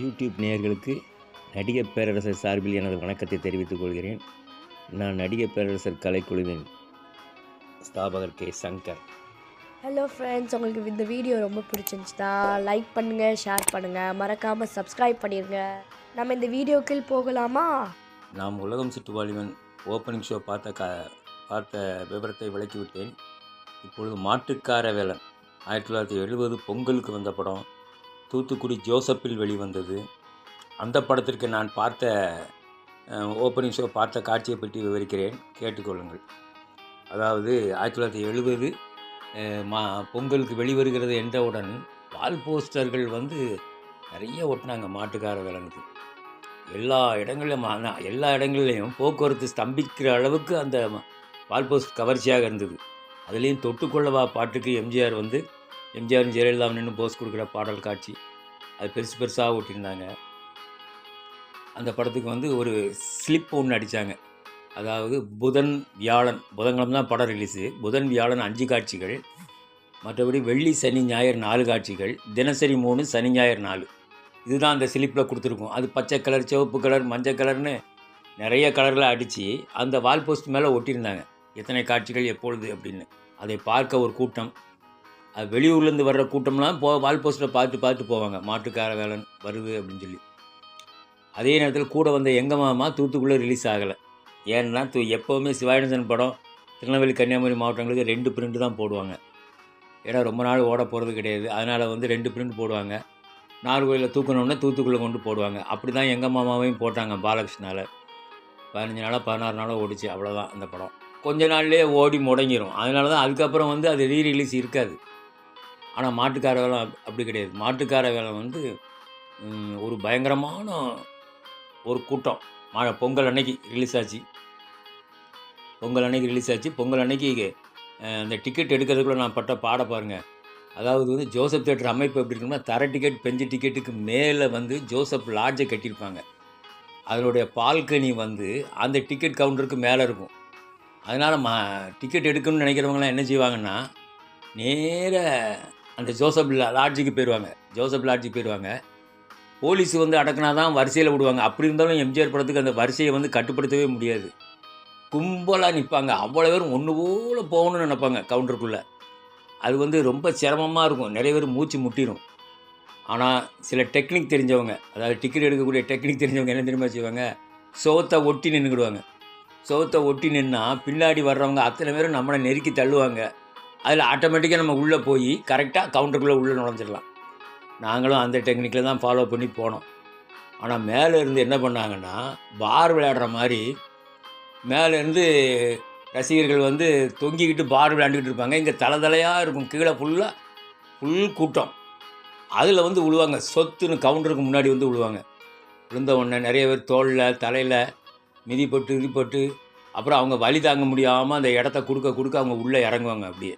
YouTube நேயர்களுக்கு நடிகர் பேரரசர் சார்பில் எனது வணக்கத்தை தெரிவித்துக் கொள்கிறேன். நான் நடிகர் பேரரசர் கலைக்குழுவின் ஸ்தாபகர் கே. சங்கர். ஹலோ ஃப்ரெண்ட்ஸ் உங்களுக்கு இந்த வீடியோ ரொம்ப பிடிச்சிருந்துச்சுன்னா லைக் பண்ணுங்கள் ஷேர் பண்ணுங்கள் மறக்காமல் சப்ஸ்கிரைப் பண்ணிடுங்க நம்ம இந்த வீடியோக்குள் போகலாமா? நாம் உலகம் சுற்று வாலிபன் ஓப்பனிங் ஷோ பார்த்த க பார்த்த விவரத்தை விளக்கிவிட்டேன். இப்பொழுது மாட்டுக்கார வேலன் ஆயிரத்தி தொள்ளாயிரத்தி எழுபது பொங்கலுக்கு வந்த படம் தூத்துக்குடி ஜோசப்பில் வெளிவந்தது. அந்த படத்திற்கு நான் பார்த்த ஓப்பனிங் ஷோ பார்த்த காட்சியை பற்றி விவரிக்கிறேன். கேட்டுக்கொள்ளுங்கள். அதாவது ஆயிரத்தி தொள்ளாயிரத்தி எழுபது மா பொங்கலுக்கு வெளிவருகிறது என்றவுடன் வால் போஸ்டர்கள் வந்து நிறைய ஒட்டினாங்க மாட்டுக்கார வேலனுக்கு எல்லா இடங்களிலும் எல்லா இடங்கள்லையும் போக்குவரத்து ஸ்தம்பிக்கிற அளவுக்கு அந்த ம- வால் போஸ்ட் கவர்ச்சியாக இருந்தது. அதுலேயும் தொட்டுக்கொள்ளவா பாட்டுக்கு எம்ஜிஆர் வந்து எம்ஜிஆர் ஜெயலலிதா நின்று போஸ் கொடுக்குற பாடல் காட்சி. அது பெருசு பெருசாக ஓட்டியிருந்தாங்க அந்த படத்துக்கு வந்து ஒரு ஸ்லிப் ஒன்று அடித்தாங்க அதாவது புதன் வியாழன் புதன்கிழமை தான் படம் ரிலீஸு புதன் வியாழன் அஞ்சு காட்சிகள். மற்றபடி வெள்ளி சனி ஞாயிறு நாலு காட்சிகள். தினசரி மூணு சனி ஞாயிறு நாலு. இதுதான் அந்த ஸ்லிப்பில் கொடுத்துருக்கோம். அது பச்சை கலர் சிவப்பு கலர் மஞ்சள் கலர்னு நிறைய கலரில் அடித்து அந்த வால் போஸ்ட் மேலே ஒட்டியிருந்தாங்க. எத்தனை காட்சிகள் எப்பொழுது அப்படின்னு. அதை பார்க்க ஒரு கூட்டம். வெளியூர்லேருந்து வர்ற கூட்டம்லாம் போ வால் போஸ்ட்டில் பார்த்து பார்த்து போவாங்க. மாட்டுக்கார வேலன் வருது அப்படின்னு சொல்லி. அதே நேரத்தில் கூட வந்த எங்கள் மாமா தூத்துக்குள்ளே ரிலீஸ் ஆகலை. ஏன்னா தூ எப்போவுமே சிவாயனந்தன் படம் திருநெல்வேலி கன்னியாகுமரி மாவட்டங்களுக்கு ரெண்டு பிரிண்ட் தான் போடுவாங்க. ஏன்னா ரொம்ப நாள் ஓட போகிறது கிடையாது. அதனால் வந்து ரெண்டு பிரிண்ட் போடுவாங்க. நாகர்கோயிலில் தூக்கணும்னா தூத்துக்குள்ளே கொண்டு போடுவாங்க. அப்படி தான் எங்கள் மாமாவையும் போட்டாங்க பாலகிருஷ்ணாவில் பதினஞ்சு நாளாக பதினாறு நாளாக ஓடிச்சு. அவ்வளோதான் அந்த படம். கொஞ்ச நாள்லேயே ஓடி முடங்கிரும். அதனால தான் அதுக்கப்புறம் வந்து அது ரீ ரிலீஸ் இருக்காது. ஆனால் மாட்டுக்கார வேலை அப்படி கிடையாது. மாட்டுக்கார வேலை வந்து ஒரு பயங்கரமான ஒரு கூட்டம். மா பொங்கல் அன்னைக்கு ரிலீஸ் ஆச்சு. பொங்கல் அன்னைக்கு ரிலீஸ் ஆச்சு. பொங்கல் அன்னைக்கு அந்த டிக்கெட் எடுக்கிறதுக்குள்ள நான் பட்ட பாட பாருங்கள் அதாவது வந்து ஜோசப் தேட்டர் அமைப்பு எப்படி இருக்குன்னா தர டிக்கெட் பெஞ்சு டிக்கெட்டுக்கு மேலே வந்து ஜோசப் லாட்ஜை கட்டியிருப்பாங்க. அதனுடைய பால்கனி வந்து அந்த டிக்கெட் கவுண்டருக்கு மேலே இருக்கும். அதனால் மா டிக்கெட் எடுக்கணும்னு நினைக்கிறவங்களாம் என்ன செய்வாங்கன்னா நேராக அந்த ஜோசப் லாட்ஜுக்கு போயிடுவாங்க ஜோசப் லாட்ஜுக்கு போயிடுவாங்க போலீஸ் வந்து அடக்குனா தான் வரிசையில் விடுவாங்க. அப்படி இருந்தாலும் எம்ஜிஆர் படத்துக்கு அந்த வரிசையை வந்து கட்டுப்படுத்தவே முடியாது. கும்பலாக நிற்பாங்க அவ்வளோ பேரும் ஒன்று போல் போகணும்னு நினைப்பாங்க கவுண்டருக்குள்ளே. அது வந்து ரொம்ப சிரமமாக இருக்கும். நிறைய பேர் மூச்சு முட்டிடும் ஆனால் சில டெக்னிக் தெரிஞ்சவங்க அதாவது டிக்கெட் எடுக்கக்கூடிய டெக்னிக் தெரிஞ்சவங்க என்ன தெரியுமா செய்வாங்க? சோத்தை ஒட்டி நின்றுக்கிடுவாங்க சோத்தை ஒட்டி நின்னா பின்னாடி வர்றவங்க அத்தனை பேரும் நம்மளை நெருக்கி தள்ளுவாங்க. அதில் ஆட்டோமேட்டிக்காக நம்ம உள்ளே போய் கரெக்டாக கவுண்டருக்குள்ளே உள்ளே நுழைஞ்சிடலாம். நாங்களும் அந்த டெக்னிக்கில் தான் ஃபாலோ பண்ணி போனோம். ஆனால் மேலே இருந்து என்ன பண்ணாங்கன்னா பார் விளையாடுற மாதிரி மேலேருந்து ரசிகர்கள் வந்து தொங்கிக்கிட்டு பார் விளையாண்டுக்கிட்டு இருப்பாங்க. இங்கே தலை தலையாக இருக்கும். கீழே ஃபுல்லாக ஃபுல் கூட்டம். அதில் வந்து விழுவாங்க சொத்துன்னு கவுண்டருக்கு முன்னாடி வந்து விழுவாங்க விழுந்த உடனே நிறைய பேர் தோளில் தலையில் மிதிப்பட்டு மிதிப்பட்டு அப்புறம் அவங்க வழி தாங்க முடியாமல் அந்த இடத்த கொடுக்க கொடுக்க அவங்க உள்ளே இறங்குவாங்க அப்படியே.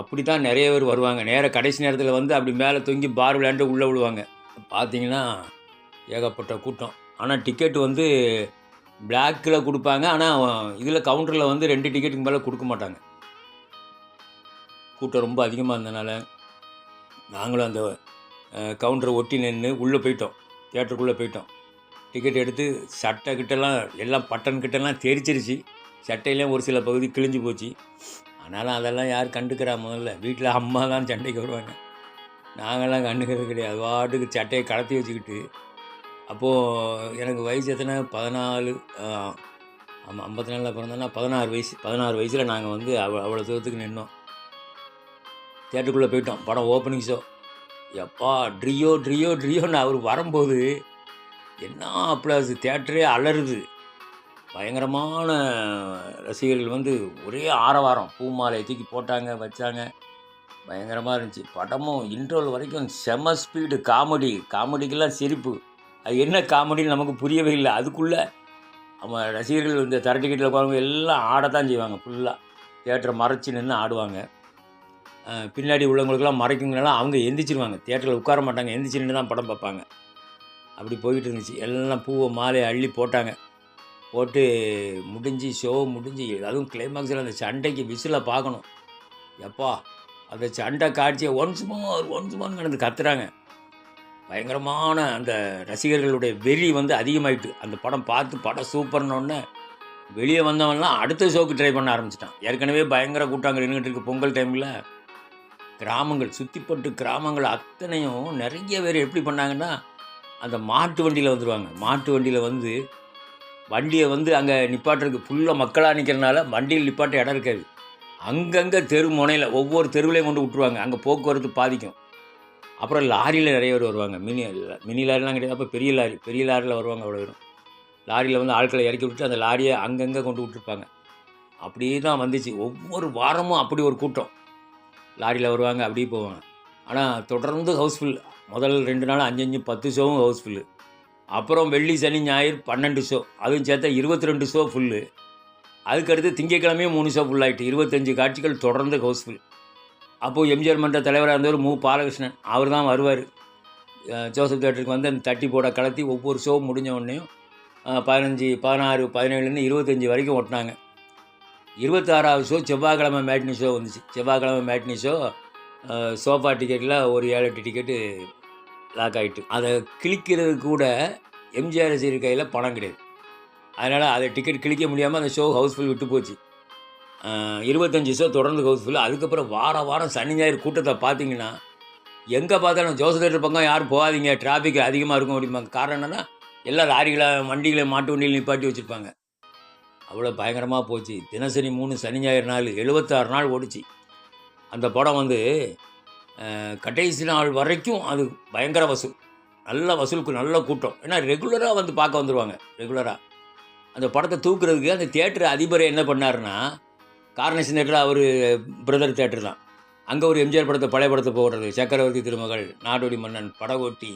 அப்படி தான் நிறைய பேர் வருவாங்க. நேர கடைசி நேரத்தில் வந்து அப்படி மேலே தொங்கி பார் விளையாண்டு உள்ளே விழுவாங்க. பார்த்தீங்கன்னா ஏகப்பட்ட கூட்டம். ஆனால் டிக்கெட் வந்து பிளாக்கில் கொடுப்பாங்க. ஆனால் இதில் கவுண்டரில் வந்து ரெண்டு டிக்கெட்டுக்கு மேலே கொடுக்க மாட்டாங்க. கூட்டம் ரொம்ப அதிகமாக இருந்தனால நாங்களும் அந்த கவுண்டரை ஒட்டி நின்று உள்ளே போயிட்டோம். தேட்டருக்குள்ளே போயிட்டோம். டிக்கெட் எடுத்து சட்டை கிட்டலாம் எல்லாம் பட்டன் கிட்டலாம் தெரிச்சிருச்சு. சட்டையிலையும் ஒரு சில பகுதி கிழிஞ்சு போச்சு. ஆனாலும் அதெல்லாம் யார் கண்டுக்கிறா முதல்ல? வீட்டில் அம்மா தான் சண்டைக்கு வருவாங்க. நாங்கள்லாம் கண்டுக்கிறது கிடையாது. வாட்டுக்கு பாட்டுக்கு சட்டையை கலத்தி வச்சுக்கிட்டு. அப்போது எனக்கு வயசு எத்தனை? பதினாலு ஆமாம் ஐம்பத்தி நாலில் பிறந்தோன்னா பதினாறு வயசு பதினாறு வயசில் நாங்கள் வந்து அவ்வளோ அவ்வளோ தூரத்துக்கு நின்னோம். தேட்டருக்குள்ளே போயிட்டோம். படம் ஓப்பனிங் ஷோ. எப்பா ட்ரியோ ட்ரியோ ட்ரியோன்னு அவர் வரும்போது என்ன அப்ளாஸ் தேட்டரே அலறுது. பயங்கரமான ரசிகர்கள் வந்து ஒரே ஆரவாரம். பூமாலை தூக்கி போட்டாங்க வச்சாங்க. பயங்கரமாக இருந்துச்சு. படமும் இன்ட்ரோல் வரைக்கும் செம ஸ்பீடு காமெடி. காமெடிக்கெல்லாம் சிரிப்பு. அது என்ன காமெடின்னு நமக்கு புரியவே இல்லை. அதுக்குள்ளே நம்ம ரசிகர்கள் இந்த தர டிக்கெட்டில் எல்லாம் ஆடத்தான் செய்வாங்க. ஃபுல்லாக தேட்டரை மறைச்சி நின்று ஆடுவாங்க. பின்னாடி உள்ளவங்களுக்கெல்லாம் மறைக்குங்கனால அவங்க எந்திரிச்சிருவாங்க. தேட்டரில் உட்கார மாட்டாங்க. எந்திரிச்சு நின்று தான் படம் பார்ப்பாங்க. அப்படி போயிட்டு இருந்துச்சு. எல்லாம் பூவை மாலையை அள்ளி போட்டாங்க. போட்டு முடிஞ்சு ஷோ முடிஞ்சு அதுவும் கிளைமாக்ஸில் அந்த சண்டைக்கு விசிலை பார்க்கணும். எப்பா அந்த சண்டை காட்சியை ஒன்ஸ் மோர் ஒன்ஸ் மோர் நடந்து கத்துறாங்க. பயங்கரமான அந்த ரசிகர்களுடைய வெறி வந்து அதிகமாயிட்டு அந்த படம் பார்த்து படம் சூப்பர்னோடனே வெளியே வந்தவன்லாம் அடுத்த ஷோக்கு ட்ரை பண்ண ஆரம்பிச்சிட்டான். ஏற்கனவே பயங்கர கூட்டாங்க நின்றுட்டு இருக்கு பொங்கல் டைமில் கிராமங்கள் சுற்றிப்பட்டு கிராமங்கள் அத்தனையும் நிறைய பேர் எப்படி பண்ணாங்கன்னா அந்த மாட்டு வண்டியில் வந்துடுவாங்க மாட்டு வண்டியில் வந்து வண்டியை வந்து அங்கே நிப்பாட்டுறதுக்கு ஃபுல்லாக மக்களாக நிற்கிறனால வண்டியில் நிப்பாட்ட இடம் இருக்காது. அங்கங்கே தெரு முனையில் ஒவ்வொரு தெருவிலையும் கொண்டு விட்ருவாங்க அங்கே போக்குவரத்து பாதிக்கும். அப்புறம் லாரியில் நிறைய பேர் வருவாங்க. மினி மினி லாரிலாம் கிடையாது. அப்போ பெரிய லாரி பெரிய லாரியில் வருவாங்க அவ்வளோ பேரும். லாரியில் வந்து ஆட்களை இறக்கி விட்டு அந்த லாரியை அங்கங்கே கொண்டு விட்டுருப்பாங்க. அப்படியே தான் வந்துச்சு. ஒவ்வொரு வாரமும் அப்படி ஒரு கூட்டம். லாரியில் வருவாங்க அப்படியே போவாங்க. ஆனால் தொடர்ந்து ஹவுஸ்ஃபுல் முதல் ரெண்டு நாள் அஞ்சு அஞ்சு பத்து ஷோவும் ஹவுஸ்ஃபுல்லு அப்புறம் வெள்ளி சனி ஞாயிறு பன்னெண்டு ஷோ அதுவும் சேர்த்தா இருபத்தி ரெண்டு ஷோ ஃபுல்லு அதுக்கடுத்து திங்கக்கிழமையும் மூணு ஷோ ஃபுல் ஆகிட்டு இருபத்தஞ்சு காட்சிகள் தொடர்ந்து ஹவுஸ்ஃபுல் அப்போது எம்ஜிஆர் மன்ற தலைவராக இருந்தவர் மு. பாலகிருஷ்ணன். அவர் தான் வருவார். ஜோசப் தேட்டருக்கு வந்து அந்த தட்டி போட கலத்தி ஒவ்வொரு ஷோ முடிஞ்ச உடனேயும் பதினஞ்சு பதினாறு பதினேழுலேருந்து இருபத்தஞ்சி வரைக்கும் ஓட்டினாங்க. இருபத்தாறாவது ஷோ செவ்வாய்க்கிழமை மேட்னி ஷோ வந்துச்சு. செவ்வாய்க்கிழமை மேட்னி ஷோ சோஃபா டிக்கெட்டில் ஒரு ஏழு எட்டு டிக்கெட்டு லாக் ஆகிட்டு அதை கிழிக்கிறது கூட எம்ஜிஆர் ரசிகர் கையில் பணம் கிடையாது. அதனால் அதை டிக்கெட் கிழிக்க முடியாமல் அந்த ஷோ ஹவுஸ்ஃபுல் விட்டு போச்சு. இருபத்தஞ்சி ஷோ தொடர்ந்து ஹவுஸ்ஃபுல். அதுக்கப்புறம் வாரம் வாரம் சனி ஞாயிறு கூட்டத்தை பார்த்தீங்கன்னா எங்கே பார்த்தாலும் ஜோச தேட்டர் பக்கம் யாரும் போகாதீங்க டிராஃபிக் அதிகமாக இருக்கும் அப்படிம்பாங்க. காரணம் என்னென்னா எல்லா லாரிகளை வண்டிகளை மாட்டு வண்டியில் நிப்பாட்டி வச்சுருப்பாங்க. அவ்வளோ பயங்கரமாக போச்சு. தினசரி மூணு சனி ஞாயிறு நாள் எழுபத்தாறு நாள் ஓடிச்சு. அந்த படம் வந்து கடைசி நாள் வரைக்கும் அது பயங்கர வசூல். நல்ல வசூலுக்கு நல்ல கூட்டம். ஏன்னா ரெகுலராக வந்து பார்க்க வந்துடுவாங்க ரெகுலராக அந்த படத்தை தூக்குறதுக்கு அந்த தேட்டர் அதிபர் என்ன பண்ணாருன்னா காரணேஷன் தேட்டர் அவர் பிரதர் தேட்டர் தான். அங்கே ஒரு எம்ஜிஆர் படத்தை பழைய படத்தை போடுறது சக்கரவர்த்தி திருமகள் நாடோடி மன்னன் படகோட்டி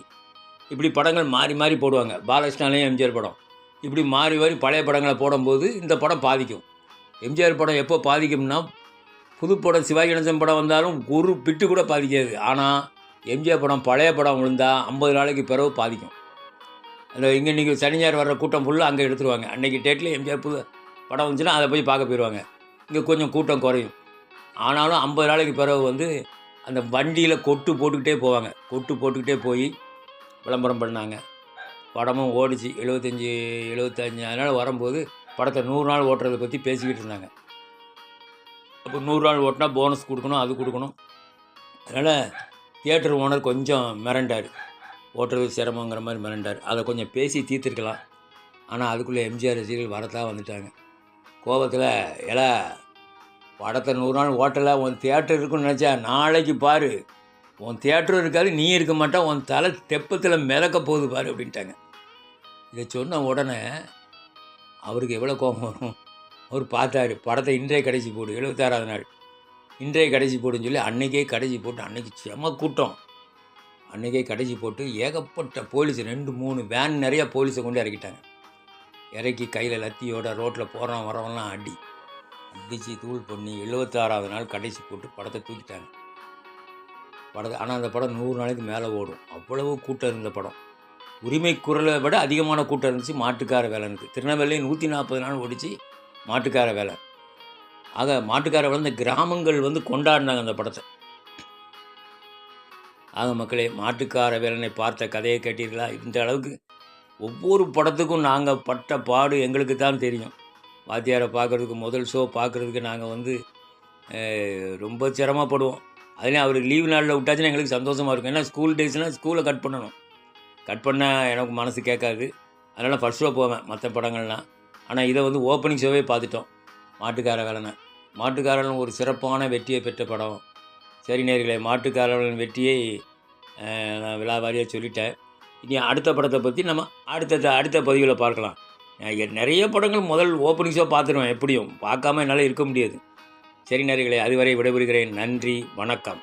இப்படி படங்கள் மாறி மாறி போடுவாங்க. பாலகிருஷ்ணாலையும் எம்ஜிஆர் படம். இப்படி மாறி மாறி பழைய படங்களை போடும்போது இந்த படம் பாதிக்கும். எம்ஜிஆர் படம் எப்போ பாதிக்கும்னா புது படம் சிவாஜி கணேசன் படம் வந்தாலும் ஒரு பிட்டு கூட பாதிக்காது. ஆனால் எம்ஜிஆர் படம் பழைய படம் விழுந்தால் ஐம்பது நாளைக்கு பிறகு பாதிக்கும். அந்த இங்கே இன்றைக்கி சனி ஞாயிறு வர்ற கூட்டம் ஃபுல்லாக அங்கே எடுத்துருவாங்க. அன்றைக்கி டேட்டில் எம்ஜிஆர் புது படம் வந்துச்சுன்னா அதை போய் பார்க்க போயிடுவாங்க இங்கே கொஞ்சம் கூட்டம் குறையும். ஆனாலும் ஐம்பது நாளைக்கு பிறகு வந்து அந்த வண்டியில் கொட்டு போட்டுக்கிட்டே போவாங்க. கொட்டு போட்டுக்கிட்டே போய் விளம்பரம் பண்ணாங்க. படமும் ஓடிச்சு. எழுபத்தஞ்சி எழுபத்தஞ்சி அதனால் வரும்போது படத்தை நூறு நாள் ஓட்டுறதை பற்றி பேசிக்கிட்டு இருந்தாங்க. அப்போ நூறு நாள் ஓட்டினா போனஸ் கொடுக்கணும் அது கொடுக்கணும். அதனால் தியேட்டர் ஓனர் கொஞ்சம் மிரண்டார். ஓட்டுறது சிரமங்கிற மாதிரி மிரண்டார். அதை கொஞ்சம் பேசி தீர்த்துருக்கலாம். ஆனால் அதுக்குள்ளே எம்ஜிஆர் ரசிகர்கள் வரத்தான் வந்துட்டாங்க. கோபத்தில் எலா படத்தை நூறு நாள் ஓட்டலை உன் தியேட்டர் இருக்குன்னு நினச்சா நாளைக்கு பாரு. உன் தியேட்டரும் இருக்காது நீ இருக்க மாட்டா உன் தலை தெப்பத்தில் மிதக்க போகுது பாரு அப்படின்ட்டாங்க. இதை சொன்ன உடனே அவருக்கு எவ்வளோ கோபம் வரும்? அவர் பார்த்தாரு படத்தை இன்றைய கடைசி போடு எழுபத்தாறாவது நாள். இன்றைய கடைசி போடுன்னு சொல்லி அன்றைக்கே கடைசி போட்டு அன்னைக்கு செம கூட்டம். அன்றைக்கே கடைசி போட்டு ஏகப்பட்ட போலீஸ் ரெண்டு மூணு வேன் நிறையா போலீஸை கொண்டு இறக்கிட்டாங்க. இறக்கி கையில் லத்தியோட ரோட்டில் போகிறவன் வரவன்லாம் அடி. அடித்து தூள் பண்ணி எழுபத்தாறாவது நாள் கடைசி போட்டு படத்தை தூக்கிட்டாங்க. படத்தை ஆனால் அந்த படம் நூறு நாளைக்கு மேலே ஓடும். அவ்வளவு கூட்டம் இருந்த படம். உரிமை குரலை விட அதிகமான கூட்டம் இருந்துச்சு மாட்டுக்கார வேலைனுக்கு திருநெல்வேலி நூற்றி நாற்பது நாள் ஓடிச்சு மாட்டுக்கார வேலை. ஆக மாட்டுக்கார வேலை இந்த கிராமங்கள் வந்து கொண்டாடினாங்க அந்த படத்தை. ஆக மக்களே மாட்டுக்கார வேலனை பார்த்த கதையை கேட்டீர்களா? இந்த அளவுக்கு ஒவ்வொரு படத்துக்கும் நாங்கள் பட்ட பாடு எங்களுக்கு தான் தெரியும். வாத்தியாரை பார்க்குறதுக்கு முதல் ஷோ பார்க்குறதுக்கு நாங்கள் வந்து ரொம்ப சிரமப்படுவோம். அதுலேயும் அவருக்கு லீவு நாளில் விட்டாச்சுன்னா எங்களுக்கு சந்தோஷமாக இருக்கும். ஏன்னா ஸ்கூல் டேஸ்னால் ஸ்கூலை கட் பண்ணணும். கட் பண்ணால் எனக்கு மனசு கேட்காது. அதனால் ஃபஸ்ட் ஷோ போவேன் மற்ற படங்கள்லாம். ஆனால் இதை வந்து ஓப்பனிங் ஷோவே பார்த்துட்டோம். மாட்டுக்கார வேலனை மாட்டுக்காரன் ஒரு சிறப்பான வெற்றியை பெற்ற படம். சரி நேர்களே மாட்டுக்காரன் வெற்றியை நான் விழாவாரியாக சொல்லிட்டேன். இனி அடுத்த படத்தை பற்றி நம்ம அடுத்த அடுத்த பதிவில் பார்க்கலாம். நான் நிறைய படங்கள் முதல் ஓப்பனிங் ஷோ பார்த்துருவேன் எப்படியும். பார்க்காம என்னால் இருக்க முடியாது. சரி நேர்களே அதுவரை விடைபெறுகிறேன். நன்றி வணக்கம்.